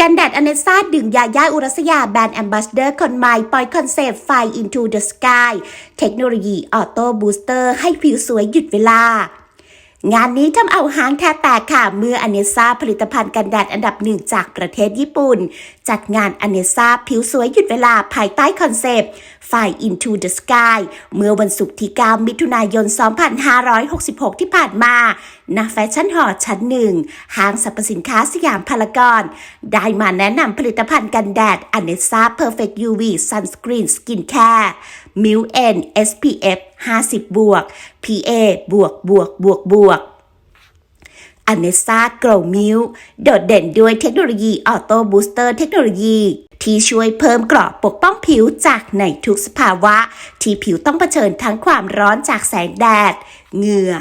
กันแดดอเนซ่าดึงยาย่าอุรัสยาแบรนด์แอมบาสเดอร์คนใหม่ปล่อยคอนเซปต์ไฟ into the sky เทคโนโลยีออโต้บูสเตอร์ให้ผิวสวยหยุดเวลางานนี้ทำเอาหางแทบแตกค่ะ เมื่ออเนซ่าผลิตภัณฑ์กันแดดอันดับหนึ่งจากประเทศญี่ปุ่น จัดงานอเนซ่าผิวสวยหยุดเวลาภายใต้คอนเซปต์ไฟ into the sky เมื่อวันศุกร์ที่ 9 มิถุนายน 2566 ที่ผ่านมาณแฟชั่นหอชั้นหนึ่งห้างสรรพสินค้าสยามพารากอน ได้มาแนะนำผลิตภัณฑ์กันแดดอเนซ่า Perfect UV Sunscreen Skin Care m i l N SPF 50 บวก PA บวกบวกบวกบวกอเนซ่าโกลมิลโดดเด่นด้วยเทคโนโลยีออโต้บูสเตอร์เทคโนโลยี ที่ช่วยเพิ่มเกราะปกป้องผิวจากในทุกสภาวะ ที่ผิวต้องเผชิญทั้งความร้อนจากแสงแดด เหงื่อ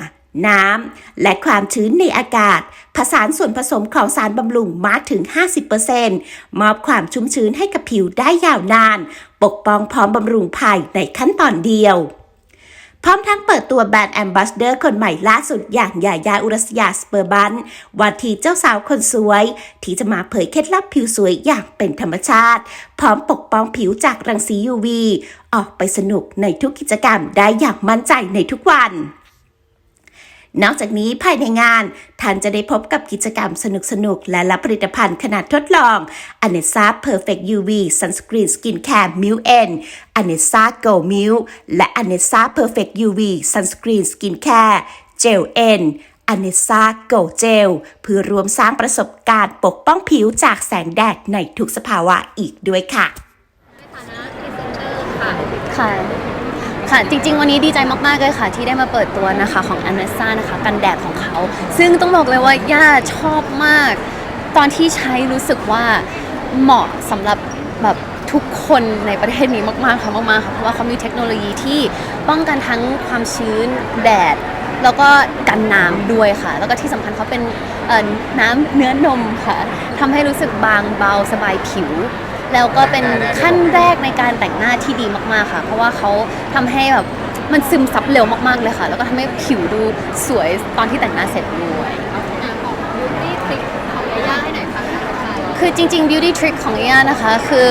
น้ำ และความชื้นในอากาศ ผสานส่วนผสมของสารบำรุงมากถึง 50%มอบความชุ่มชื้นให้กับผิวได้ยาวนาน ปกป้องพร้อมบำรุงภายในขั้นตอนเดียว พร้อมทั้งเปิดตัวแบรนด์แอมบาสเดอร์คนใหม่ล่าสุดอย่างยายาอุรัสยาสเปอร์บันวันที่เจ้าสาวคนสวย ที่จะมาเผยเคล็ดลับผิวสวยอย่างเป็นธรรมชาติ พร้อมปกป้องผิวจากรังสี UV ออกไปสนุกในทุกกิจกรรมได้อย่างมั่นใจในทุกวัน นอกจากนี้ภายในงาน ท่านจะได้พบกับกิจกรรมสนุกๆ และรับผลิตภัณฑ์ขนาดทดลอง a n e s a Perfect UV Sunscreen Skin Care m i l N a n e s a Go m i l และ a n e s a Perfect UV Sunscreen Skin Care Gel N a n e s a Go Gel เพื่อรวมสร้างประสบการณ์ปกป้องผิวจากแสงแดดในทุกสภาวะอีกด้วยค่ะ ค่ะจริง ๆ วันนี้ดีใจมากๆเลยค่ะ ที่ได้มาเปิดตัวนะคะของ a n น s a นะคะ กันแดดของเขา ซึ่งต้องบอกเลยว่าย่าชอบมาก ตอนที่ใช้รู้สึกว่าเหมาะสำหรับแบบทุกคนในประเทศนี้มากๆค่ะมากๆค่ะเพราะว่าเขามีเทคโนโลยีที่ป้องกันทั้งความชื้นแดด แล้วก็กันน้ำด้วยค่ะ แล้วก็ที่สำคัญเขาเป็นน้ำเนื้อนมค่ะทำให้รู้สึกบางเบาสบายผิว แล้วก็เป็นขั้นแรกในการแต่งหน้าที่ดีมากๆค่ะ เพราะว่าเขาทำให้แบบมันซึมซับเร็วมากๆเลยค่ะ แล้วก็ทำให้ผิวดูสวยตอนที่แต่งหน้าเสร็จด้วยอ่าของ beauty trick ของยาย่าให้หน่อยค่ะคุณผู้ชายคือจริงๆ beauty trick ของย่านะคะ คือ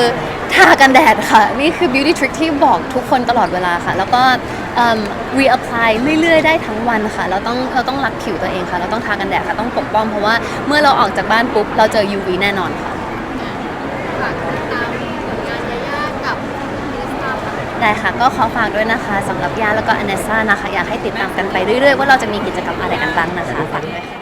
ทากันแดดค่ะ นี่คือ beauty trick ที่บอกทุกคนตลอดเวลาค่ะ แล้วก็เอิ่ม reapply เรื่อยๆ ได้ทั้งวันค่ะ เราต้องเราต้องรักผิวตัวเองค่ะ เราต้องทากันแดดค่ะ ต้องปกป้องเพราะว่าเมื่อเราออกจากบ้านปุ๊บ เราเจอ UV แน่นอนค่ะ ฝากติดตามผลงานยาย่ากับมิสตาร์ค่ะ ได้ ค่ะ ก็ขอฝากด้วยนะคะสำหรับยาแล้วก็อเนซ่านะคะ อยากให้ติดตามกันไปเรื่อยๆ ว่าเราจะมีกิจกรรมอะไรกันบ้างนะคะฝากด้วยค่ะ